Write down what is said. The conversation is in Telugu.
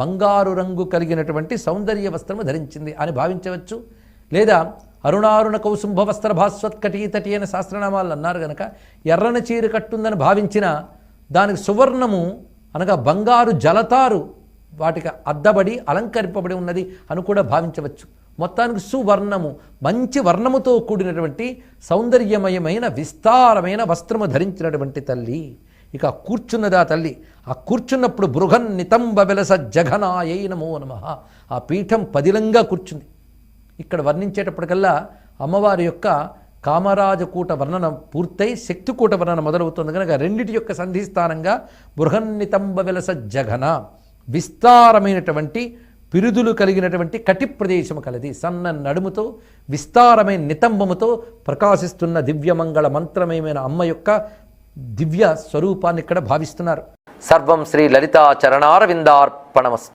బంగారు రంగు కలిగినటువంటి సౌందర్య వస్త్రము ధరించింది అని భావించవచ్చు. లేదా అరుణారుణ కౌసుంభ వస్త్ర భాస్వత్కటీ తటి అనే శాస్త్రనామాలు అన్నారు గనక ఎర్రని చీర కట్టుందని భావించిన దానికి సువర్ణము అనగా బంగారు జలతారు వాటికి అద్దబడి అలంకరింపబడి ఉన్నది అని కూడా భావించవచ్చు. మొత్తానికి సువర్ణము మంచి వర్ణముతో కూడినటువంటి సౌందర్యమయమైన విస్తారమైన వస్త్రము ధరించినటువంటి తల్లి. ఇక కూర్చున్నదా తల్లి? ఆ కూర్చున్నప్పుడు బృహన్ నితంబ వెలస జఘనాయై నమో నమ. ఆ పీఠం పదిలంగా కూర్చుంది. ఇక్కడ వర్ణించేటప్పటికల్లా అమ్మవారి యొక్క కామరాజకూట వర్ణన పూర్తయి శక్తికూట వర్ణన మొదలవుతుంది. కనుక రెండిటి యొక్క సంధిస్థానంగా బృహన్నితంబ వెలస జఘన విస్తారమైనటువంటి పిరుదులు కలిగినటువంటి కటి ప్రదేశము కలది. సన్న నడుముతో విస్తారమైన నితంబముతో ప్రకాశిస్తున్న దివ్యమంగళ మంత్రమయమైన అమ్మ యొక్క దివ్య స్వరూపాన్ని ఇక్కడ భావిస్తున్నారు. సర్వం శ్రీ లలితా చరణారవిందార్పణమస్తు